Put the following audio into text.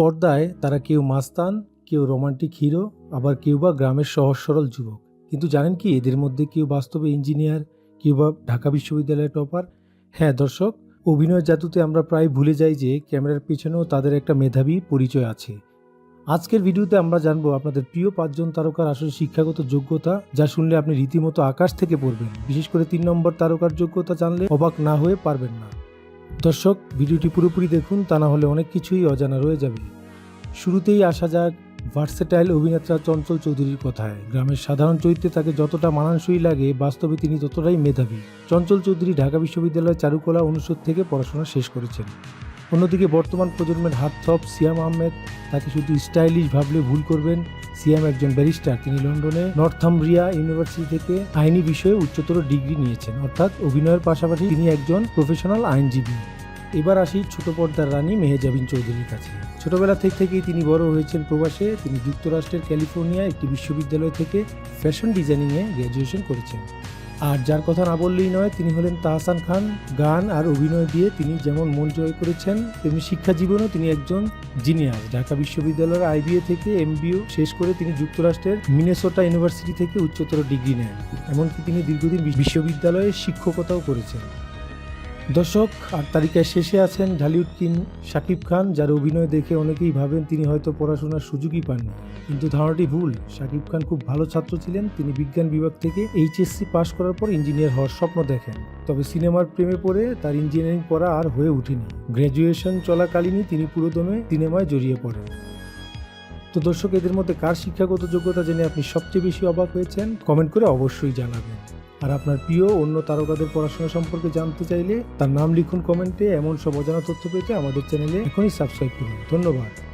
পর্দায় তারা কেউ মাস্তান, কেউ রোমান্টিক হিরো, আবার কেউ বা গ্রামের সহজ সরল যুবক। কিন্তু জানেন কি, এদের মধ্যে কেউ বাস্তবে ইঞ্জিনিয়ার, কেউ বা ঢাকা বিশ্ববিদ্যালয়ের টপার। হ্যাঁ দর্শক, অভিনয় জাতুতে আমরা প্রায় ভুলে যাই যে ক্যামেরার পেছনেও তাদের একটা মেধাবী পরিচয় আছে। আজকের ভিডিওতে আমরা জানব আপনাদের প্রিয় পাঁচজন তারকার আসলে শিক্ষাগত যোগ্যতা, যা শুনলে আপনি রীতিমতো আকাশ থেকে পড়বেন। বিশেষ করে তিন নম্বর তারকার যোগ্যতা জানলে অবাক না হয়ে পারবেন না। দর্শক, ভিডিওটি পুরোপুরি দেখুন, তা না হলে অনেক কিছুই অজানা রয়ে যাবে। শুরুতেই আসা যাক ভার্সেটাইল অভিনেতা চঞ্চল চৌধুরীর কথায়। গ্রামের সাধারণ চরিত্রে তাকে যতটা মানানসই লাগে, বাস্তবে তিনি ততটাই মেধাবী। চঞ্চল চৌধুরী ঢাকা বিশ্ববিদ্যালয় চারুকলা অনুষদ থেকে পড়াশোনা শেষ করেছেন। অন্যদিকে বর্তমান প্রজন্মের হাত থপ সিয়াম আহমেদ, তাকে শুধু স্টাইলিশ ভাবলে ভুল করবেন সিয়াম একজন ব্যারিস্টার, তিনি লন্ডনে নর্থাম্ব্রিয়া ইউনিভার্সিটি থেকে আইনি বিষয়ে উচ্চতর ডিগ্রি নিয়েছেন। অর্থাৎ অভিনয়ের পাশাপাশি তিনি একজন প্রফেশনাল আইনজীবী। এবার আসি ছোট পর্দার রানী মেহেজাবিন চৌধুরীর কাছে। ছোটবেলা থেকে থেকেই তিনি বড় হয়েছেন প্রবাসে। তিনি যুক্তরাষ্ট্রের ক্যালিফোর্নিয়া একটি বিশ্ববিদ্যালয় থেকে ফ্যাশন ডিজাইনিংয়ে গ্র্যাজুয়েশন করেছেন। আর যার কথা না বললেই নয়, তিনি হলেন তাহসান খান। গান আর অভিনয় দিয়ে তিনি যেমন মন জয় করেছেন, তেমনি শিক্ষা জীবনেও তিনি একজন জিনিয়াস ঢাকা বিশ্ববিদ্যালয়ের আইবিএ থেকে এমবিও শেষ করে তিনি যুক্তরাষ্ট্রের মিনেসোটা ইউনিভার্সিটি থেকে উচ্চতর ডিগ্রি নেন। এমনকি তিনি দীর্ঘদিন বিশ্ববিদ্যালয়ে শিক্ষকতাও করেছেন। দর্শক আর তালিকায় শেষে আছেন ঢালিউড কিং শাকিব খান, যার অভিনয় দেখে অনেকেই ভাবেন তিনি হয়তো পড়াশোনার সুযোগই পাননি। কিন্তু ধারণাটি ভুল। শাকিব খান খুব ভালো ছাত্র ছিলেন। তিনি বিজ্ঞান বিভাগ থেকে এইচএসসি পাশ করার পর ইঞ্জিনিয়ার হওয়ার স্বপ্ন দেখেন। তবে সিনেমার প্রেমে পড়ে তার ইঞ্জিনিয়ারিং পড়া আর হয়ে ওঠেনি। গ্র্যাজুয়েশন চলাকালীনই তিনি পুরোদমে সিনেমায় জড়িয়ে পড়েন। তো দর্শক, এদের মধ্যে কার শিক্ষাগত যোগ্যতা জেনে আপনি সবচেয়ে বেশি অবাক হয়েছেন? কমেন্ট করে অবশ্যই জানাবেন। আর আপনার প্রিয় অন্য তারকাদের পড়াশোনা সম্পর্কে জানতে চাইলে তার নাম লিখুন কমেন্টে, এমন সব অজানা তথ্য পেতে আমাদের চ্যানেলে এখনই সাবস্ক্রাইব করুন। ধন্যবাদ।